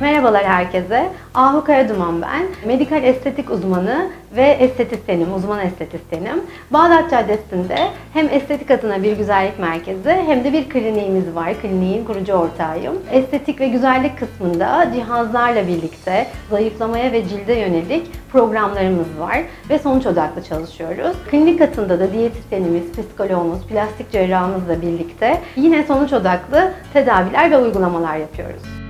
Merhabalar herkese. Ahu Karaduman ben. Medikal estetik uzmanı ve estetisyenim, uzman estetisyenim. Bağdat Caddesi'nde hem estetik adına bir güzellik merkezi hem de bir kliniğimiz var. Kliniğin kurucu ortağıyım. Estetik ve güzellik kısmında cihazlarla birlikte zayıflamaya ve cilde yönelik programlarımız var ve sonuç odaklı çalışıyoruz. Klinik katında da diyetisyenimiz, psikoloğumuz, plastik cerrahımızla birlikte yine sonuç odaklı tedaviler ve uygulamalar yapıyoruz.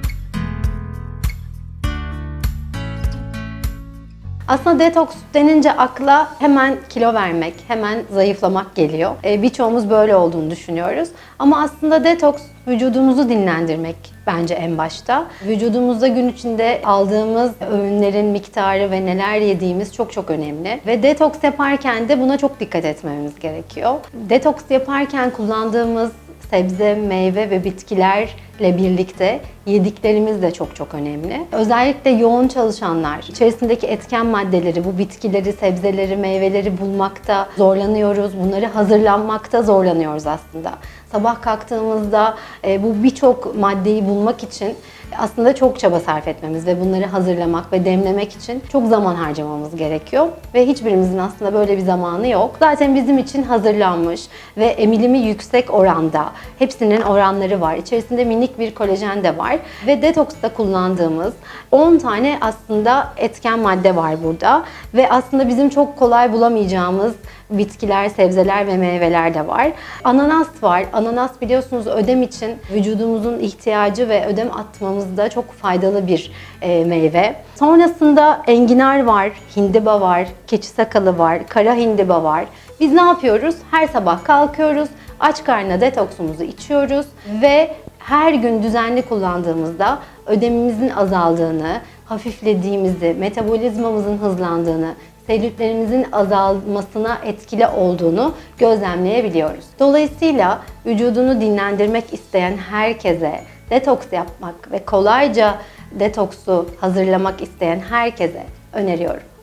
Aslında detoks denince akla hemen kilo vermek, hemen zayıflamak geliyor. E, birçoğumuz böyle olduğunu düşünüyoruz. Ama aslında detoks vücudumuzu dinlendirmek bence en başta. Vücudumuzda gün içinde aldığımız öğünlerin miktarı ve neler yediğimiz çok çok önemli. Ve detoks yaparken de buna çok dikkat etmemiz gerekiyor. Detoks yaparken kullandığımız sebze, meyve ve bitkilerle birlikte yediklerimiz de çok çok önemli. Özellikle yoğun çalışanlar, içerisindeki etken maddeleri, bu bitkileri, sebzeleri, meyveleri bulmakta zorlanıyoruz. Bunları hazırlanmakta zorlanıyoruz aslında. Sabah kalktığımızda e, bu birçok maddeyi bulmak için aslında çok çaba sarf etmemiz ve bunları hazırlamak ve demlemek için çok zaman harcamamız gerekiyor. Ve hiçbirimizin aslında böyle bir zamanı yok. Zaten bizim için hazırlanmış ve emilimi yüksek oranda. Hepsinin oranları var. İçerisinde minik bir kolajen de var. Ve detoksta kullandığımız 10 tane aslında etken madde var burada. Ve aslında bizim çok kolay bulamayacağımız bitkiler, sebzeler ve meyveler de var. Ananas var. Ananas biliyorsunuz ödem için vücudumuzun ihtiyacı ve ödem atmamızda çok faydalı bir e, meyve. Sonrasında enginar var, hindiba var, keçi sakalı var, kara hindiba var. Biz ne yapıyoruz? Her sabah kalkıyoruz, aç karnına detoksumuzu içiyoruz ve her gün düzenli kullandığımızda ödemimizin azaldığını, hafiflediğimizi, metabolizmamızın hızlandığını, selülitlerimizin azalmasına etkili olduğunu gözlemleyebiliyoruz. Dolayısıyla vücudunu dinlendirmek isteyen herkese detoks yapmak ve kolayca detoksu hazırlamak isteyen herkese öneriyorum.